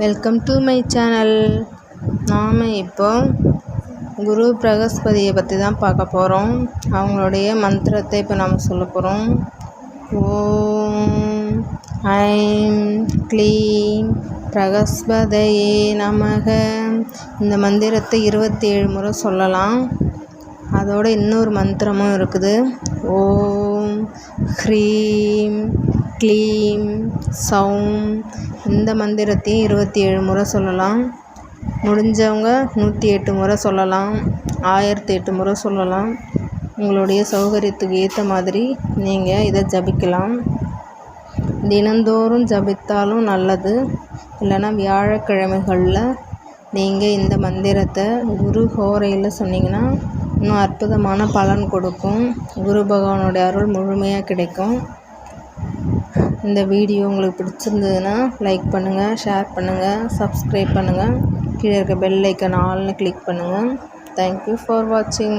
Welcome to my channel நாம் இப்போ குரு பிரகஸ்பதியை பற்றி தான் பார்க்க போகிறோம் அவங்களுடைய மந்திரத்தை இப்போ நாம் சொல்ல போகிறோம் ஓம் ஐம் க்ளீம் பிரகஸ்பதையே நமக. இந்த மந்திரத்தை இருபத்தி ஏழு முறை சொல்லலாம். அதோட இன்னொரு மந்திரமும் இருக்குது. ஓம் ஹ்ரீம் க்ளீம் சௌம் இந்த மந்திரத்தையும் இருபத்தி ஏழு முறை சொல்லலாம். முடிஞ்சவங்க நூற்றி எட்டு முறை சொல்லலாம். ஆயிரத்தி எட்டு முறை சொல்லலாம். உங்களுடைய சௌகரியத்துக்கு ஏற்ற மாதிரி நீங்கள் இதை ஜபிக்கலாம். தினந்தோறும் ஜபித்தாலும் நல்லது. இல்லைன்னா வியாழக்கிழமைகளில் நீங்கள் இந்த மந்திரத்தை குரு ஹோரையில் சொன்னீங்கன்னா இன்னும் அற்புதமான பலன் கொடுக்கும். குரு பகவானுடைய அருள் முழுமையாக கிடைக்கும். இந்த வீடியோ உங்களுக்கு பிடிச்சிருந்ததுன்னா லைக் பண்ணுங்கள் ஷேர் பண்ணுங்கள் சப்ஸ்கிரைப் பண்ணுங்கள் கீழே இருக்க பெல் ஐக்கன் ஆல்னு கிளிக் பண்ணுங்கள் தேங்க்யூ ஃபார் வாட்சிங்